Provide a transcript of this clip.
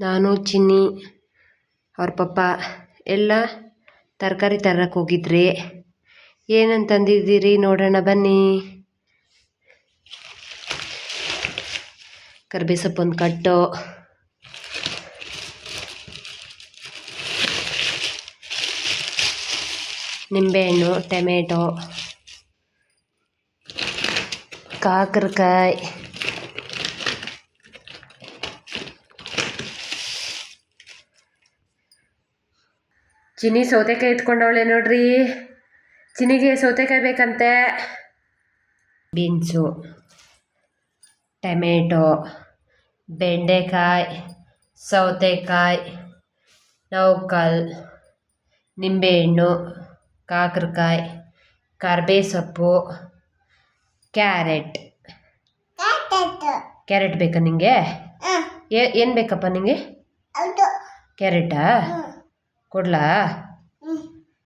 ನಾನು, ಚಿನ್ನಿ, ಅವ್ರ ಪಪ್ಪ, ಎಲ್ಲ ತರಕಾರಿ ತರಕ್ಕೆ ಹೋಗಿದ್ರಿ. ಏನಂತ ತಂದಿದ್ದೀರಿ ನೋಡೋಣ, ಬನ್ನಿ. ಕರ್ಬೇ ಸೊಪ್ಪೊಂದು ಕಟ್ಟು. ನಿಂಬೆಹಣ್ಣು, ಟೊಮೆಟೊ, ಕಾಕರಕಾಯಿ. ಚಿನ್ನಿ ಸೌತೆಕಾಯಿ ಎತ್ಕೊಂಡವಳೆ ನೋಡ್ರಿ. ಚಿನ್ನಿಗೆ ಸೌತೆಕಾಯಿ ಬೇಕಂತೆ. ಬೀನ್ಸು ಟೊಮೆಟೊ ಬೆಂಡೆಕಾಯಿ ಸೌತೆಕಾಯಿ ನೌಕಲ್ ನಿಂಬೆಹಣ್ಣು ಕಾಕರಕಾಯಿ ಕರ್ಬೇ ಸೊಪ್ಪು ಕ್ಯಾರೆಟ್. ಕ್ಯಾರೆಟ್ ಬೇಕಾ ನಿಂಗೆ? ಏನು ಬೇಕಪ್ಪ ನಿಂಗೆ? ಕ್ಯಾರೆಟಾ? ಕೊಡ್ಲಾ